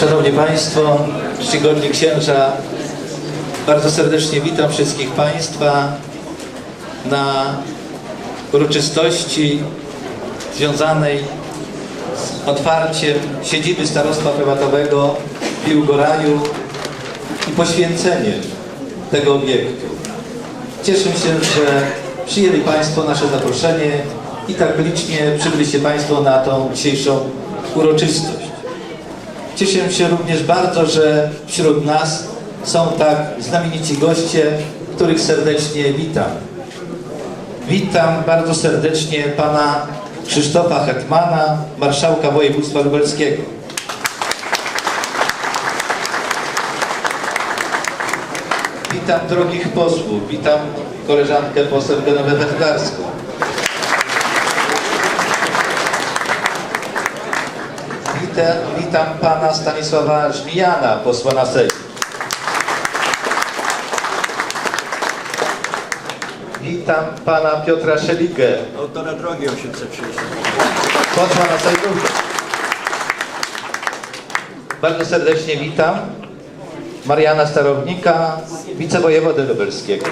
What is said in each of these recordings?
Szanowni Państwo, czcigodni księża, bardzo serdecznie witam wszystkich Państwa na uroczystości związanej z otwarciem siedziby Starostwa Powiatowego w Piłgoraju i poświęceniem tego obiektu. Cieszę się, że przyjęli Państwo nasze zaproszenie i tak licznie przybyliście Państwo na tą dzisiejszą uroczystość. Cieszę się również bardzo, że wśród nas są tak znamienici goście, których serdecznie witam. Witam bardzo serdecznie pana Krzysztofa Hetmana, marszałka województwa lubelskiego. Witam drogich posłów, witam koleżankę poseł Genowę Wetgarską. Witam, witam pana Stanisława Żmijana, posła na Sejm. Witam pana Piotra Szeligę, Autora drogi 830. posła na Sejm. Bardzo serdecznie witam Mariana Starownika, wicewojewodę lubelskiego.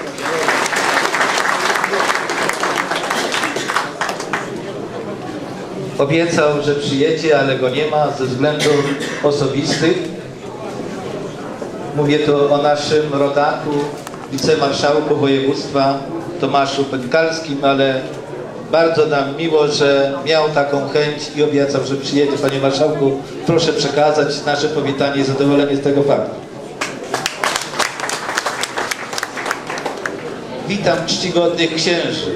Obiecał, że przyjedzie, ale go nie ma ze względów osobistych. Mówię tu o naszym rodaku, wicemarszałku województwa Tomaszu Pękalskim, ale bardzo nam miło, że miał taką chęć i obiecał, że przyjedzie. Panie Marszałku, proszę przekazać nasze powitanie i zadowolenie z tego faktu. Witam czcigodnych księży.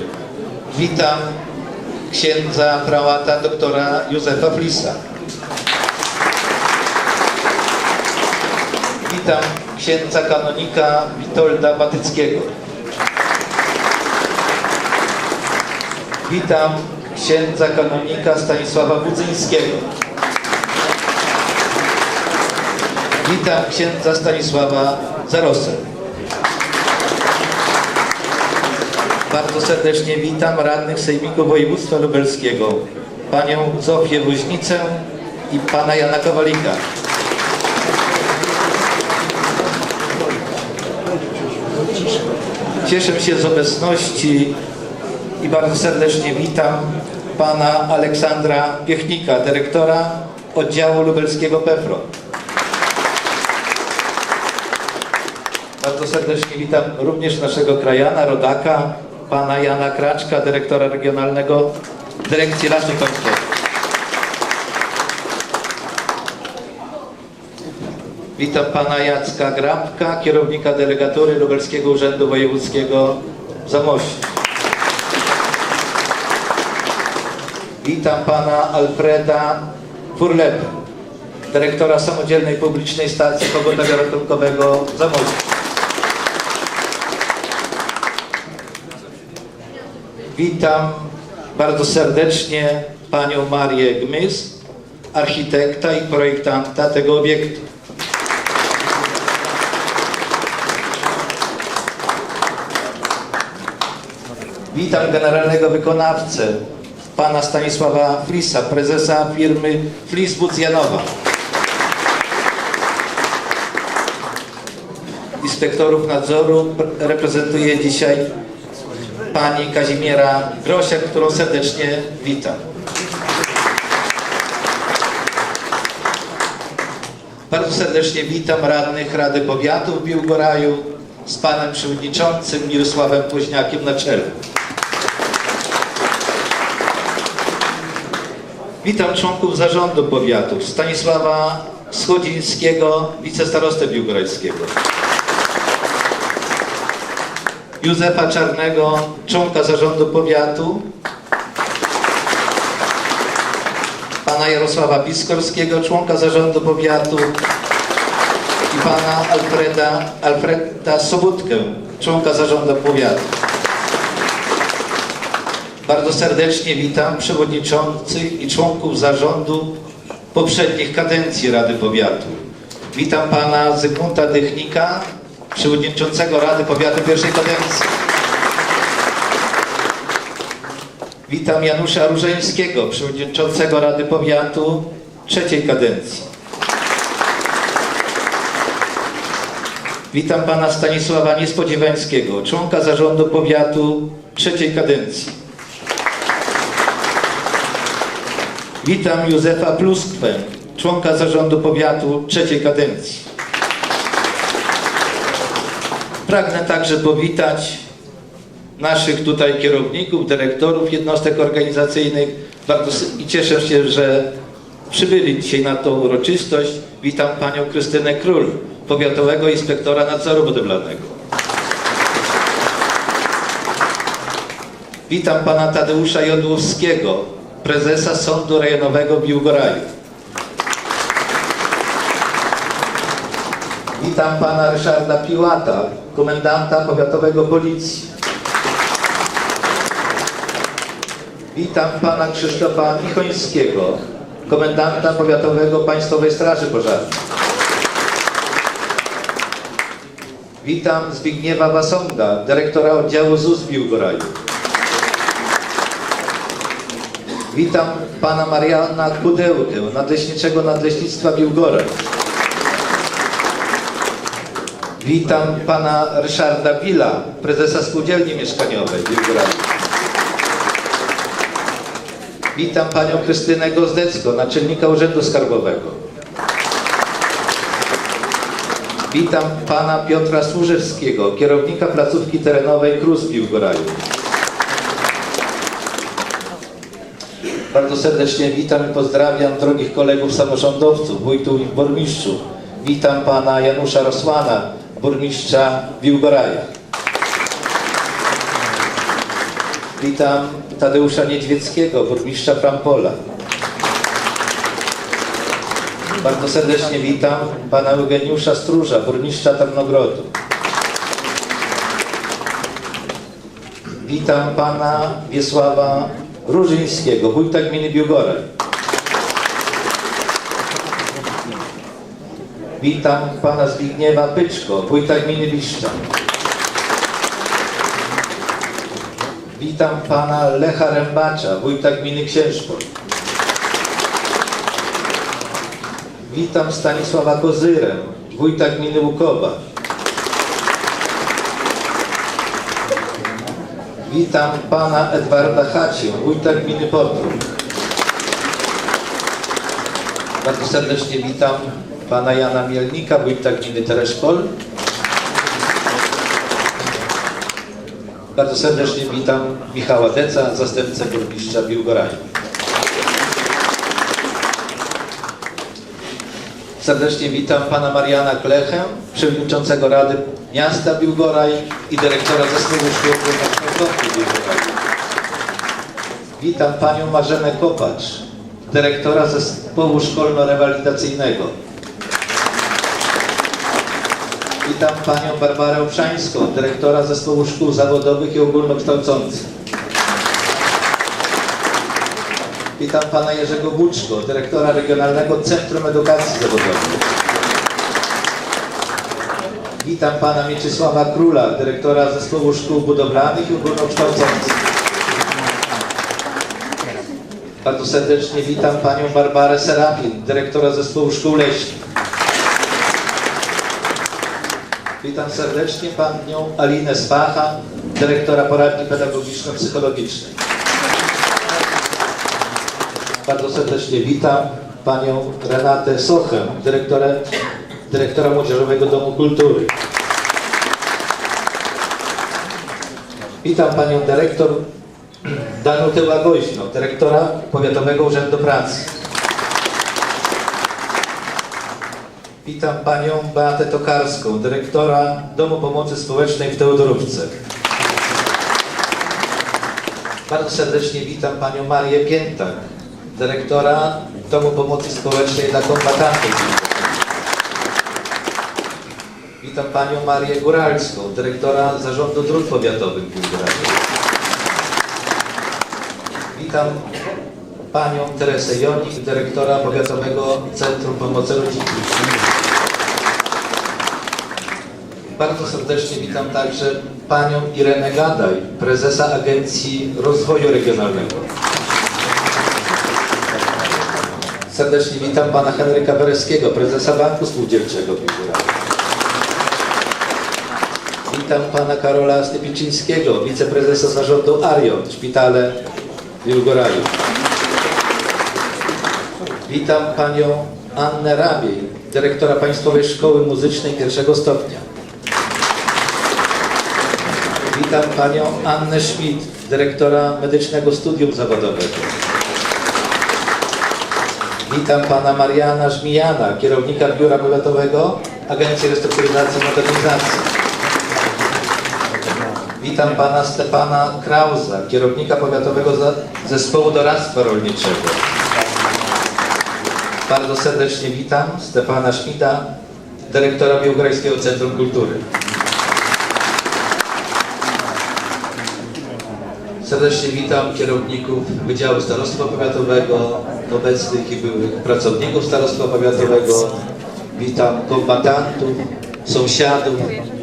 Witam księdza prałata doktora Józefa Flisa. Witam księdza kanonika Witolda Batyckiego. Witam księdza kanonika Stanisława Budzyńskiego. Witam księdza Stanisława Zarosę. Bardzo serdecznie witam radnych Sejmiku Województwa Lubelskiego, panią Zofię Woźnicę i pana Jana Kowalika. Cieszę się z obecności i bardzo serdecznie witam pana Aleksandra Piechnika, dyrektora oddziału lubelskiego PEFRO. Bardzo serdecznie witam również naszego krajana, rodaka, pana Jana Kraczka, dyrektora regionalnego Dyrekcji Lasów Państwowych. Witam pana Jacka Grabka, kierownika delegatury Lubelskiego Urzędu Wojewódzkiego w Zamościu. Witam pana Alfreda Furlepę, dyrektora Samodzielnej Publicznej Stacji Pogotowia Ratunkowego w Zamościu. Witam bardzo serdecznie panią Marię Gmys, architekta i projektanta tego obiektu. Witam generalnego wykonawcę, pana Stanisława Flisa, prezesa firmy Flis Bucjanowa. Inspektorów nadzoru reprezentuje dzisiaj pani Kazimiera Grosiak, którą serdecznie witam. Bardzo serdecznie witam radnych Rady Powiatu w Biłgoraju z panem przewodniczącym Mirosławem Poźniakiem na czele. Witam członków zarządu powiatu Stanisława Schodzińskiego, wicestarostę biłgorajskiego. Józefa Czarnego, członka zarządu powiatu, pana Jarosława Piskorskiego, członka zarządu powiatu i pana Alfreda, Alfreda Sobutkę, członka zarządu powiatu. Bardzo serdecznie witam przewodniczących i członków zarządu poprzednich kadencji Rady Powiatu. Witam pana Zygmunta Dychnika, przewodniczącego Rady Powiatu pierwszej kadencji. Witam Janusza Różeńskiego, przewodniczącego Rady Powiatu trzeciej kadencji. Witam pana Stanisława Niespodziewańskiego, członka zarządu powiatu trzeciej kadencji. Witam Józefa Pluskwę, członka zarządu powiatu trzeciej kadencji. Pragnę także powitać naszych tutaj kierowników, dyrektorów jednostek organizacyjnych Bardzo i cieszę się, że przybyli dzisiaj na tą uroczystość. Witam panią Krystynę Król, powiatowego inspektora nadzoru budowlanego. Witam pana Tadeusza Jodłowskiego, prezesa Sądu Rejonowego w Biłgoraju. Witam pana Ryszarda Piłata, komendanta powiatowego policji. Witam pana Krzysztofa Michońskiego, komendanta powiatowego Państwowej Straży Pożarnej. Witam Zbigniewa Wasonga, dyrektora oddziału ZUS w Biłgoraju. Witam pana Mariana Kudełkę, nadleśniczego Nadleśnictwa Biłgoraj. Witam pana Ryszarda Billa, prezesa Spółdzielni Mieszkaniowej. Witam panią Krystynę Gozdecką, naczelnika Urzędu Skarbowego. Witam pana Piotra Służewskiego, kierownika placówki terenowej KRUS w Biłgoraju. Bardzo serdecznie witam i pozdrawiam drogich kolegów samorządowców, wójtów i burmistrzów. Witam pana Janusza Rosłana, burmistrza Biłgoraja. Witam Tadeusza Niedźwieckiego, burmistrza Frampola. Bardzo serdecznie witam pana Eugeniusza Stróża, burmistrza Tarnogrodu. Witam pana Wiesława Różyńskiego, wójta gminy Biłgoraj. Witam pana Zbigniewa Pyczko, wójta gminy Biszcza. Witam pana Lecha Rębacza, wójta gminy Księżpol. Witam Stanisława Kozyrę, wójta gminy Łukowa. Witam pana Edwarda Hacię, wójta gminy Potrów. Bardzo serdecznie witam pana Jana Mielnika, wójta gminy Tereszpol. Bardzo serdecznie witam Michała Deca, zastępcę burmistrza Biłgoraju. Serdecznie witam pana Mariana Klechę, przewodniczącego Rady Miasta Biłgoraj i dyrektora Zespołu Szkół Ogólnokształcących Biłgoraju. Witam panią Marzenę Kopacz, dyrektora Zespołu Szkolno-Rewalidacyjnego. Witam panią Barbarę Przańską, dyrektora Zespołu Szkół Zawodowych i Ogólnokształcących. Witam pana Jerzego Buczko, dyrektora Regionalnego Centrum Edukacji Zawodowej. Witam pana Mieczysława Króla, dyrektora Zespołu Szkół Budowlanych i Ogólnokształcących. Bardzo serdecznie witam panią Barbarę Serapin, dyrektora Zespołu Szkół Leśnych. Witam serdecznie panią Alinę Spacha, dyrektora poradni pedagogiczno-psychologicznej. Bardzo serdecznie witam panią Renatę Sochę, dyrektora, dyrektora Młodzieżowego Domu Kultury. Witam panią dyrektor Danutę Łagoźno, dyrektora Powiatowego Urzędu Pracy. Witam panią Beatę Tokarską, dyrektora Domu Pomocy Społecznej w Teodorówce. Bardzo serdecznie witam panią Marię Piętak, dyrektora Domu Pomocy Społecznej dla kombatantów. Witam panią Marię Góralską, dyrektora Zarządu Dróg Powiatowych w Biłgoraju. Witam panią Teresę Jonik, dyrektora Powiatowego Centrum Pomocy Rodzinie. Bardzo serdecznie witam także panią Irenę Gadaj, prezesa Agencji Rozwoju Regionalnego. Serdecznie witam pana Henryka Wereskiego, prezesa Banku Spółdzielczego w. Witam pana Karola Stypiczyńskiego, wiceprezesa zarządu Arion, szpitale w Julgoraju. Witam panią Annę Rabiej, dyrektora Państwowej Szkoły Muzycznej pierwszego stopnia. Witam panią Annę Schmidt, dyrektora Medycznego Studium Zawodowego. Witam pana Mariana Żmijana, kierownika Biura Powiatowego Agencji Restrukturyzacji i Modernizacji. Witam pana Stefana Krauza, kierownika Powiatowego Zespołu Doradztwa Rolniczego. Bardzo serdecznie witam Stefana Szmida, dyrektora Białgorajskiego Centrum Kultury. Serdecznie witam kierowników Wydziału Starostwa Powiatowego, obecnych i byłych pracowników Starostwa Powiatowego. Witam kombatantów, sąsiadów,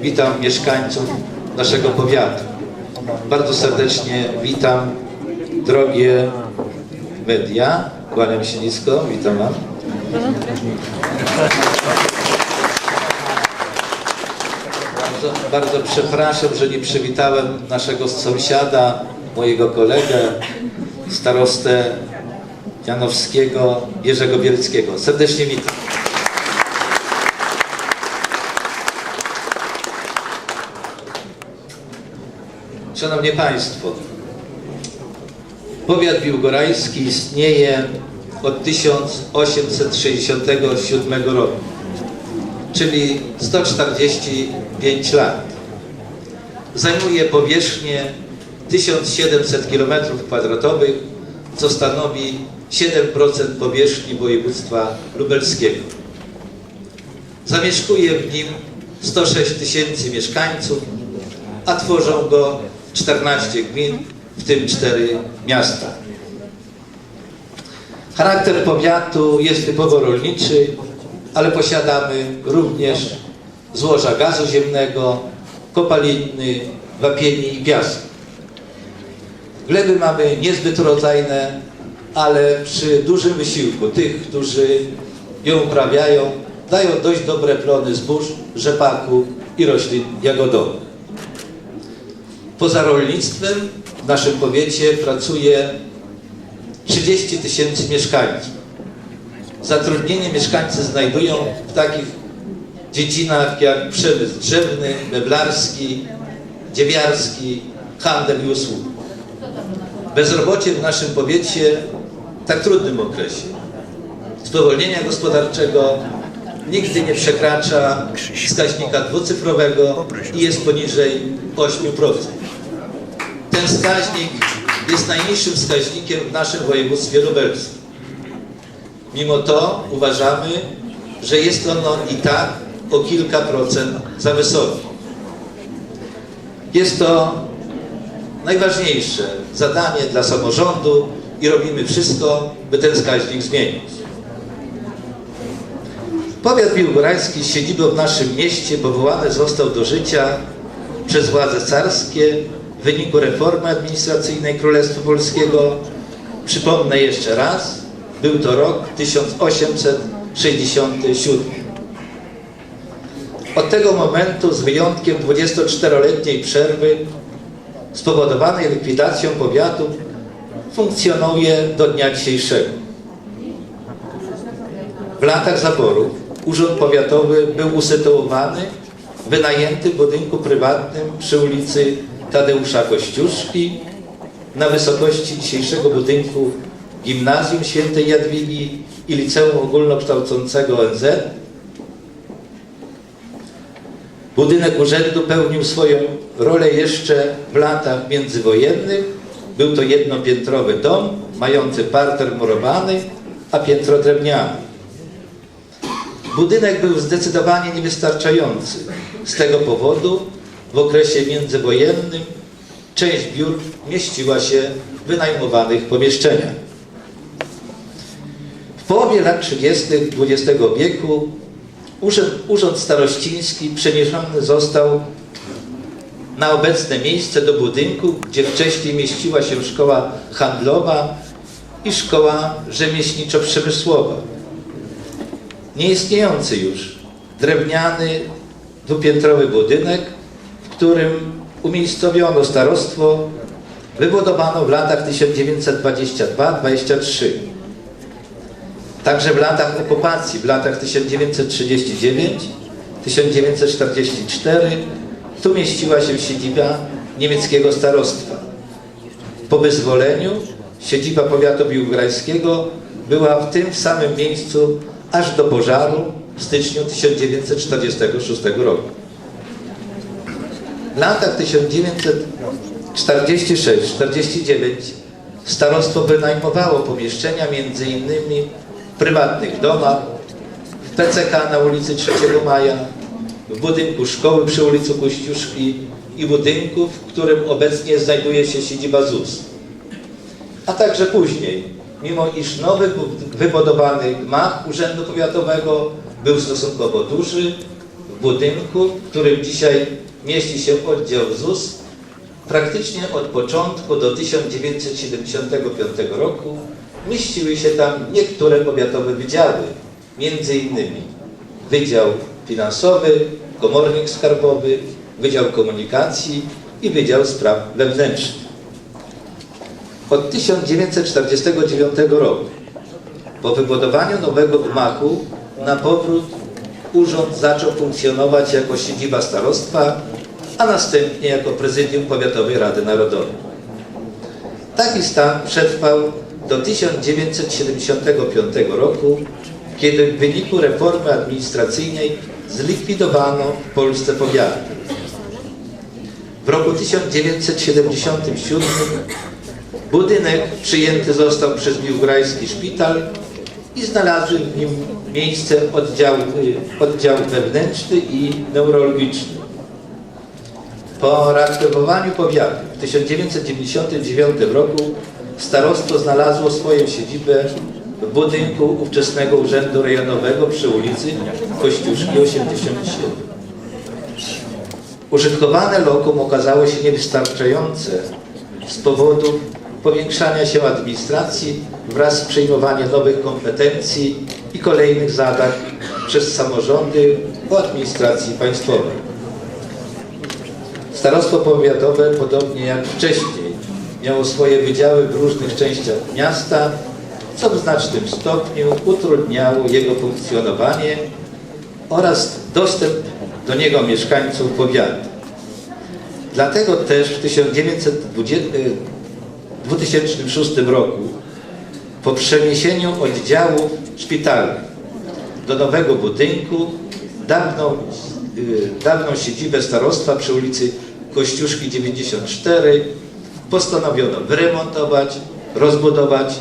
witam mieszkańców naszego powiatu. Bardzo serdecznie witam drogie media. Kłaniam się nisko, witam Wam. Bardzo, bardzo przepraszam, że nie przywitałem naszego sąsiada, mojego kolegę, starostę Janowskiego, Jerzego Bielskiego. Serdecznie witam. Szanowni Państwo, powiat biłgorajski istnieje od 1867 roku czyli 145 lat. Zajmuje powierzchnię 1700 km2, co stanowi 7% powierzchni województwa lubelskiego. Zamieszkuje w nim 106 tysięcy mieszkańców, a tworzą go 14 gmin, w tym 4 miasta. Charakter powiatu jest typowo rolniczy, ale posiadamy również złoża gazu ziemnego, kopaliny, wapieni i piasku. Gleby mamy niezbyt rodzajne, ale przy dużym wysiłku tych, którzy ją uprawiają, dają dość dobre plony zbóż, rzepaku i roślin jagodowych. Poza rolnictwem w naszym powiecie pracuje 30 tysięcy mieszkańców. Zatrudnienie mieszkańcy znajdują w takich dziedzinach jak przemysł drzewny, meblarski, dziewiarski, handel i usługi. Bezrobocie w naszym powiecie w tak trudnym okresie spowolnienia gospodarczego nigdy nie przekracza wskaźnika dwucyfrowego i jest poniżej 8%. Ten wskaźnik jest najniższym wskaźnikiem w naszym województwie lubelskim. Mimo to uważamy, że jest ono i tak o kilka procent za wysoki. Jest to najważniejsze zadanie dla samorządu i robimy wszystko, by ten wskaźnik zmienić. Powiat biłgorajski z siedzibą w naszym mieście powołany został do życia przez władze carskie w wyniku reformy administracyjnej Królestwa Polskiego. Przypomnę jeszcze raz, był to rok 1867. Od tego momentu, z wyjątkiem 24-letniej przerwy spowodowanej likwidacją powiatu, funkcjonuje do dnia dzisiejszego. W latach zaborów Urząd Powiatowy był usytuowany w wynajętym budynku prywatnym przy ulicy Tadeusza Kościuszki na wysokości dzisiejszego budynku Gimnazjum Świętej Jadwigi i Liceum Ogólnokształcącego ONZ. Budynek urzędu pełnił swoją rolę jeszcze w latach międzywojennych. Był to jednopiętrowy dom, mający parter murowany, a piętro drewniane. Budynek był zdecydowanie niewystarczający. Z tego powodu w okresie międzywojennym część biur mieściła się w wynajmowanych pomieszczeniach. W połowie lat 30. XX wieku urząd, urząd starościński przeniesiony został na obecne miejsce do budynku, gdzie wcześniej mieściła się szkoła handlowa i szkoła rzemieślniczo-przemysłowa. Nieistniejący już drewniany dwupiętrowy budynek, w którym umiejscowiono starostwo, wybudowano w latach 1922-23. Także w latach okupacji, w latach 1939-1944 tu mieściła się siedziba niemieckiego starostwa. Po wyzwoleniu siedziba powiatu biłgrajskiego była w tym samym miejscu aż do pożaru w styczniu 1946 roku. W latach 1946-49 starostwo wynajmowało pomieszczenia między innymi prywatnych domach, w PCK na ulicy 3 Maja, w budynku szkoły przy ulicy Kościuszki i budynku, w którym obecnie znajduje się siedziba ZUS. A także później, mimo iż nowy bu- wybudowany gmach Urzędu Powiatowego był stosunkowo duży, w budynku, w którym dzisiaj mieści się oddział ZUS, praktycznie od początku do 1975 roku mieściły się tam niektóre powiatowe wydziały, między innymi Wydział Finansowy, Komornik Skarbowy, Wydział Komunikacji i Wydział Spraw Wewnętrznych. Od 1949 roku, po wybudowaniu nowego gmachu, na powrót urząd zaczął funkcjonować jako siedziba starostwa, a następnie jako prezydium Powiatowej Rady Narodowej. Taki stan przetrwał do 1975 roku, kiedy w wyniku reformy administracyjnej zlikwidowano w Polsce powiaty. W roku 1977 budynek przyjęty został przez Biłgrajski Szpital i znalazły w nim miejsce oddział, oddział wewnętrzny i neurologiczny. Po reaktywowaniu powiatu w 1999 roku starostwo znalazło swoją siedzibę w budynku ówczesnego Urzędu Rejonowego przy ulicy Kościuszki 87. Użytkowane lokum okazało się niewystarczające z powodu powiększania się administracji wraz z przejmowaniem nowych kompetencji i kolejnych zadań przez samorządy o administracji państwowej. Starostwo powiatowe, podobnie jak wcześniej, miało swoje wydziały w różnych częściach miasta, co w znacznym stopniu utrudniało jego funkcjonowanie oraz dostęp do niego mieszkańców powiatu. Dlatego też w 1920, y, 2006 roku po przeniesieniu oddziałów szpitalnych do nowego budynku dawną, y, dawną siedzibę starostwa przy ulicy Kościuszki 94 postanowiono wyremontować, rozbudować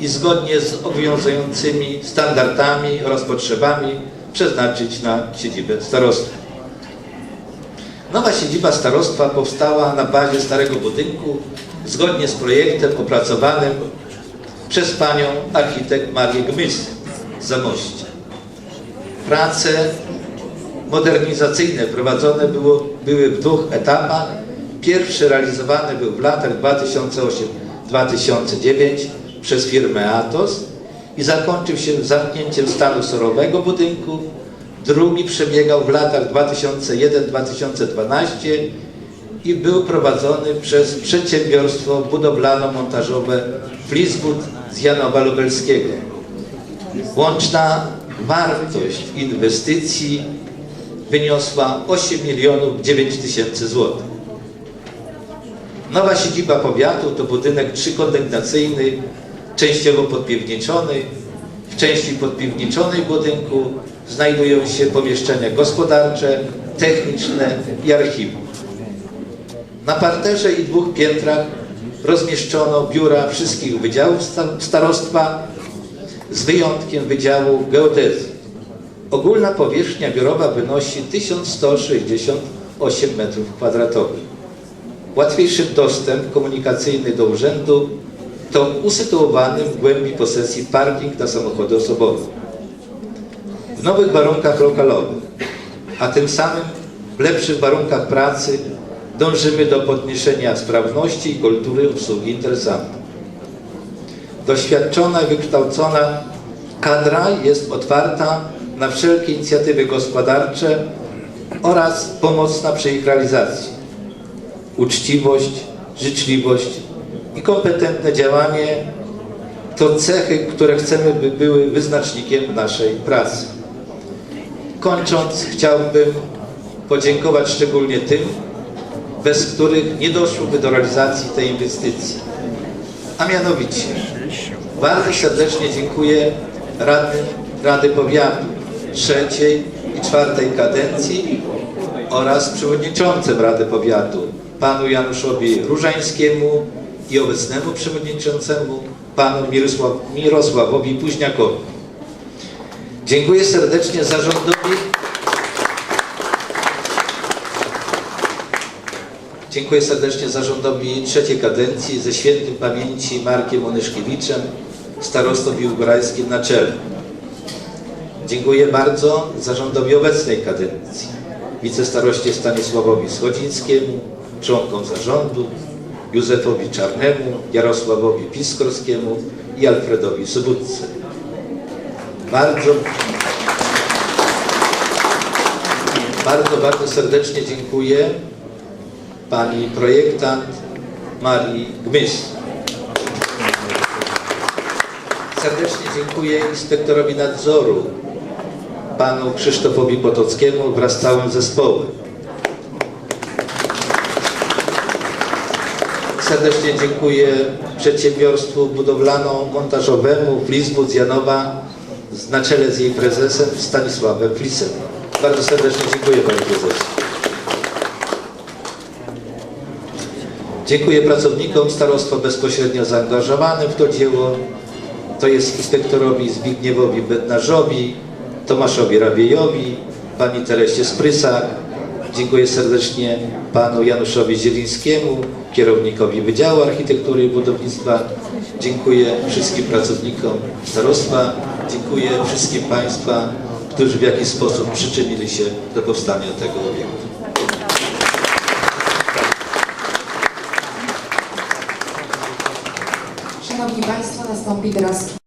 i zgodnie z obowiązującymi standardami oraz potrzebami przeznaczyć na siedzibę starostwa. Nowa siedziba starostwa powstała na bazie starego budynku zgodnie z projektem opracowanym przez panią architekt Marię Gmys z Zamościa. Prace modernizacyjne prowadzone było, były w dwóch etapach. Pierwszy realizowany był w latach 2008-2009 przez firmę Atos i zakończył się zamknięciem stanu surowego budynku. Drugi przebiegał w latach 2001-2012 i był prowadzony przez przedsiębiorstwo budowlano-montażowe Fliswood z Janowa Lubelskiego. Łączna wartość inwestycji wyniosła 8 milionów 9 tysięcy złotych. Nowa siedziba powiatu to budynek trzykondygnacyjny, częściowo podpiwniczony. W części podpiwniczonej budynku znajdują się pomieszczenia gospodarcze, techniczne i archiwum. Na parterze i dwóch piętrach rozmieszczono biura wszystkich wydziałów sta- starostwa z wyjątkiem Wydziału Geodezji. Ogólna powierzchnia biurowa wynosi 1168 m2. Łatwiejszy dostęp komunikacyjny do urzędu to usytuowany w głębi posesji parking na samochody osobowe. W nowych warunkach lokalowych, a tym samym w lepszych warunkach pracy dążymy do podniesienia sprawności i kultury obsługi interesantów. Doświadczona i wykształcona kadra jest otwarta na wszelkie inicjatywy gospodarcze oraz pomocna przy ich realizacji. Uczciwość, życzliwość i kompetentne działanie to cechy, które chcemy, by były wyznacznikiem naszej pracy. Kończąc, chciałbym podziękować szczególnie tym, bez których nie doszłoby do realizacji tej inwestycji. A mianowicie bardzo serdecznie dziękuję radnym Rady Powiatu trzeciej i czwartej kadencji oraz przewodniczącym Rady Powiatu panu Januszowi Różańskiemu i obecnemu przewodniczącemu panu Mirosław, Mirosławowi Późniakowi. Dziękuję serdecznie zarządowi Dziękuję serdecznie zarządowi trzeciej kadencji ze świętym pamięci Markiem Onyszkiewiczem, starostą biłgorajskim na czele. Dziękuję bardzo zarządowi obecnej kadencji, wicestaroście Stanisławowi Schodzińskiemu, członkom zarządu, Józefowi Czarnemu, Jarosławowi Piskorskiemu i Alfredowi Subudce. Bardzo, bardzo, bardzo serdecznie dziękuję pani projektant Marii Gmys. Serdecznie dziękuję inspektorowi nadzoru, panu Krzysztofowi Potockiemu wraz z całym zespołem. Serdecznie dziękuję przedsiębiorstwu budowlano-montażowemu Flisbud z Janowa na czele z jej prezesem Stanisławem Flisem. Bardzo serdecznie dziękuję panie prezesie. Dziękuję pracownikom starostwa bezpośrednio zaangażowanym w to dzieło. To jest inspektorowi Zbigniewowi Bednarzowi, Tomaszowi Rabiejowi, pani Teresie Sprysak. Dziękuję serdecznie panu Januszowi Zielińskiemu, kierownikowi Wydziału Architektury i Budownictwa. Dziękuję wszystkim pracownikom starostwa. Dziękuję wszystkim państwa, którzy w jakiś sposób przyczynili się do powstania tego obiektu. Szanowni Państwo, nastąpi teraz